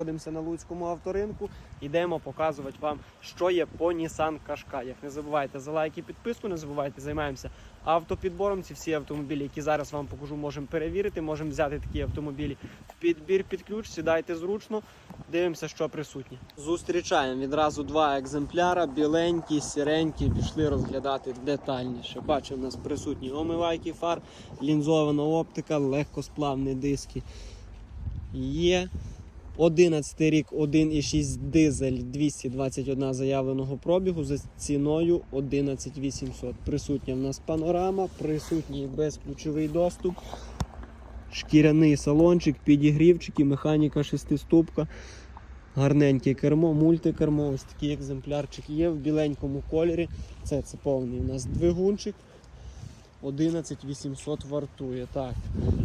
Знаходимося на Луцькому авторинку. Йдемо показувати вам, що є по Nissan Qashqai. Не забувайте за лайк і підписку, не забувайте, займаємося автопідбором. Ці всі автомобілі, які зараз вам покажу, можемо перевірити. Можемо взяти такі автомобілі в підбір під ключ, сідайте зручно, дивимося, що присутнє. Зустрічаємо відразу два екземпляра, біленькі, сіренькі, пішли розглядати детальніше. Бачимо, у нас присутні омивайки фар, лінзована оптика, легкосплавні диски. Є 11 рік 1,6 дизель 221 заявленого пробігу за ціною 11 800. Присутня в нас панорама, присутній безключовий доступ, шкіряний салончик, підігрівчики, механіка шестиступка, гарненьке кермо, мультикермо, ось такий екземплярчик є в біленькому кольорі. Це, це повний у нас двигунчик. 11 800 вартує. Так,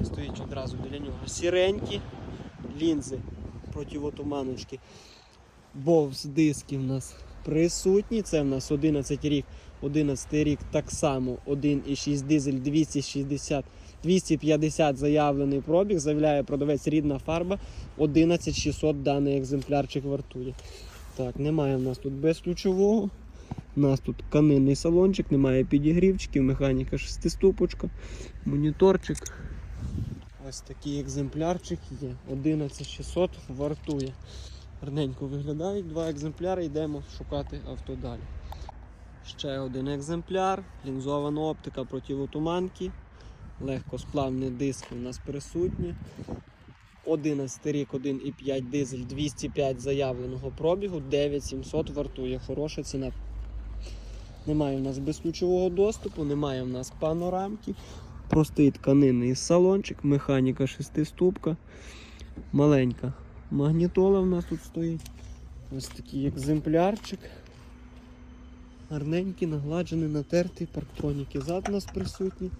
стоїть одразу біля нього. Сіренькі лінзи противотуманочки. Бовс диски в нас присутні. Це в нас 11 рік. 11 рік так само 1,6 дизель 260 250 заявлений пробіг. Заявляє продавець рідна фарба. 11600 даний екземплярчик вартує. Так, немає в нас тут безключового. У нас тут канинний салончик, немає підігрівчиків, механіка шестиступочка, моніторчик. Ось такий екземплярчик є. 11600 вартує. Гарненько виглядають два екземпляри, йдемо шукати авто далі. Ще один екземпляр, лінзована оптика противотуманки, легкосплавні диски у нас присутні. 11 рік, 1,5 дизель, 205 заявленого пробігу, 9700 вартує. Хороша ціна. Немає у нас безключового доступу, немає у нас панорамки. Простий тканинний салончик, механіка шестиступка, маленька магнітола в нас тут стоїть. Ось такий екземплярчик. Гарненький, нагладжений, натертий, парктроніки зад у нас присутні.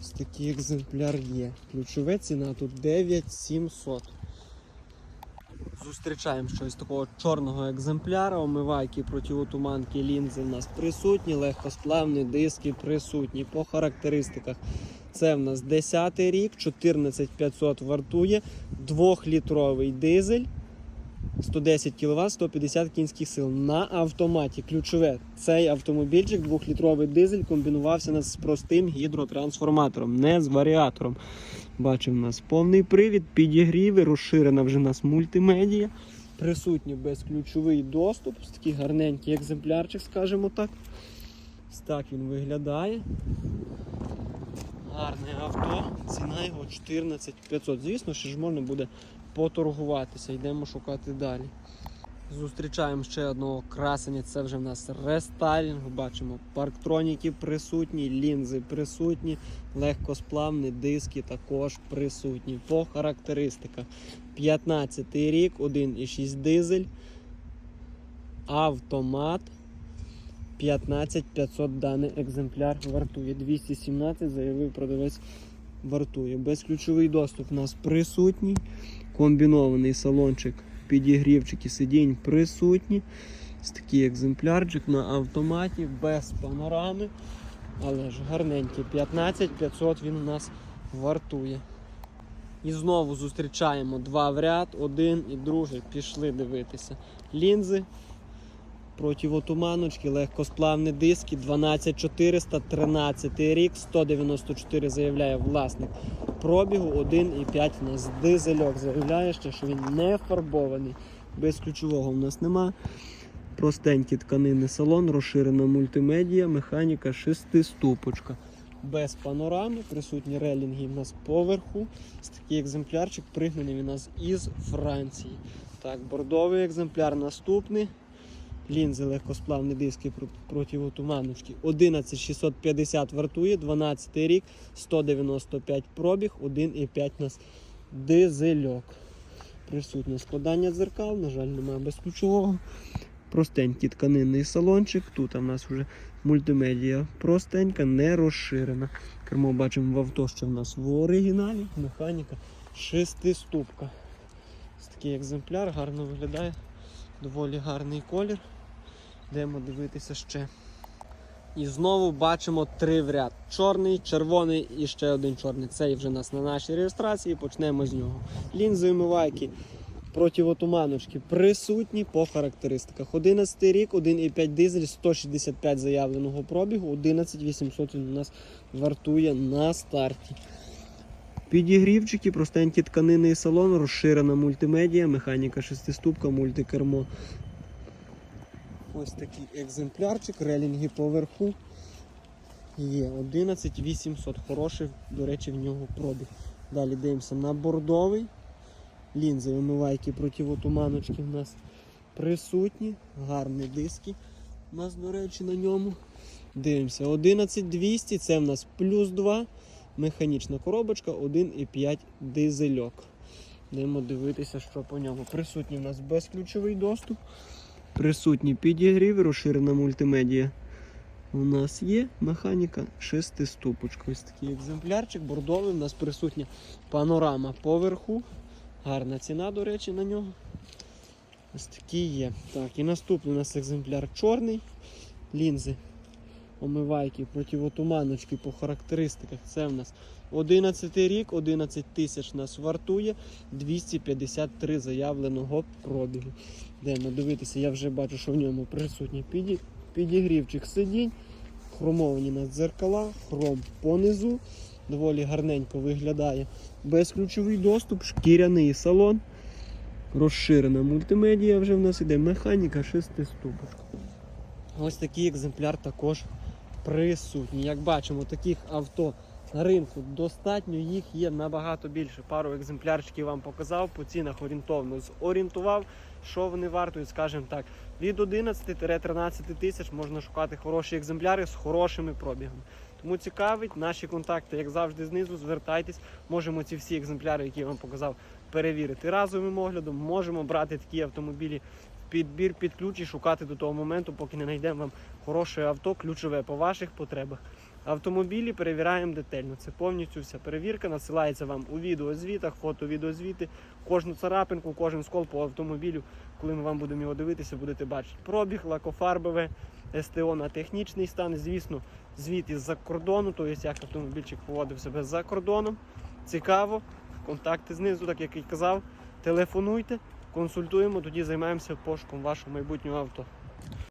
Ось такий екземпляр є. Ключове ціна тут 9700. Зустрічаємо щось такого чорного екземпляра, омивайки противотуманки лінзи в нас присутні, легкосплавні диски присутні. По характеристиках це в нас 10 рік, 14500 вартує, 2-літровий дизель, 110 кВт, 150 кінських сил. На автоматі ключове. Цей автомобільчик 2-літровий дизель комбінувався з простим гідротрансформатором, не з варіатором. Бачимо, у нас повний привід, підігріви, розширена вже нас мультимедія. Присутній безключовий доступ. Такий гарненький екземплярчик, скажімо так. Так він виглядає. Гарне авто. Ціна його 14 500. Звісно, що ж можна буде поторгуватися. Йдемо шукати далі. Зустрічаємо ще одного красення. Це вже в нас рестайлінг. Бачимо, парктроніки присутні, лінзи присутні, легкосплавні диски також присутні. По характеристиках 15 рік, 1,6 дизель, автомат. 15 500 даний екземпляр вартує. 217 заявив продавець вартує. Безключовий доступ у нас присутній. Комбінований салончик, підігрівчики сидінь присутні. Ось такий екземплярчик на автоматі, без панорами. Але ж гарненький. 15 500 він у нас вартує. І знову зустрічаємо два в ряд, один і другий. Пішли дивитися. Лінзи противотуманочки, легкосплавні диски, 12400, 13 рік, 194 заявляє власник пробігу, 1,5 у нас дизельок. Заявляє ще, що він не фарбований. Без ключового в нас нема. Простенький тканинний салон, розширена мультимедія, механіка шестиступочка. Без панорами, присутні релінги в нас поверху. Ось такий екземплярчик пригнаний у нас із Франції. Так, бордовий екземпляр наступний. Лінзи легкосплавні диски про- противотуманочки. 11650 вартує, 12 рік, 195 пробіг, 1,5 у нас дизельок. Присутнє складання дзеркал, на жаль, немає безключового. Простенький тканинний салончик. Тут у нас вже мультимедія простенька, не розширена. Кермо бачимо в авто, що в нас в оригіналі. Механіка шестиступка. Ось такий екземпляр гарно виглядає. Доволі гарний колір. Йдемо дивитися ще. І знову бачимо три в ряд. Чорний, червоний і ще один чорний. Цей вже у нас на нашій реєстрації. Почнемо з нього. Лінзи омивайки противотуманочки присутні по характеристиках. 11 рік, 1,5 дизель, 165 заявленого пробігу, 11 800 він у нас вартує на старті. Підігрівчики, простенькі тканини і салон, розширена мультимедія, механіка шестиступка, мультикермо. Ось такий екземплярчик, релінги поверху. Є 11 800. Хороший, до речі, в нього пробіг. Далі дивимося на бордовий. Лінзи вимивайки противотуманочки в нас присутні. Гарні диски у нас, до речі, на ньому. Дивимося, 11200, це в нас плюс 2. Механічна коробочка, 1,5 дизельок. Йдемо дивитися, що по ньому. Присутній у нас безключовий доступ. Присутні підігрів, розширена мультимедія. У нас є механіка шестиступочка. Ось такий екземплярчик, бордовий. У нас присутня панорама поверху. Гарна ціна, до речі, на нього. Ось такий є. Так, і наступний у нас екземпляр чорний. Лінзи, омивайки, противотуманочки по характеристиках. Це в нас 11 рік, 11 тисяч нас вартує, 253 заявленого пробігу. Йдемо дивитися, я вже бачу, що в ньому присутній піді... підігрівчик сидінь, хромовані на дзеркала, хром понизу. Доволі гарненько виглядає. Безключовий доступ, шкіряний салон. Розширена мультимедія вже в нас іде, механіка шестиступочка. Ось такий екземпляр також присутній. Як бачимо, таких авто на ринку достатньо, їх є набагато більше. Пару екземплярчиків вам показав, по цінах орієнтовно зорієнтував, що вони вартують, скажімо так, від 11-13 тисяч можна шукати хороші екземпляри з хорошими пробігами. Тому цікавить, наші контакти, як завжди, знизу, звертайтесь. Можемо ці всі екземпляри, які я вам показав, перевірити разовим оглядом. Можемо брати такі автомобілі в підбір під ключ і шукати до того моменту, поки не знайдемо вам хороше авто, ключове по ваших потребах. Автомобілі перевіряємо детально. Це повністю вся перевірка. Надсилається вам у відеозвітах, фото-відеозвіти. Кожну царапинку, кожен скол по автомобілю. Коли ми вам будемо його дивитися, будете бачити пробіг, лакофарбове, СТО на технічний стан. Звісно, звіт із-за кордону, тобто як автомобільчик поводив себе за кордоном. Цікаво. Контакти знизу, так як і казав. Телефонуйте, консультуємо, тоді займаємося пошуком вашого майбутнього авто.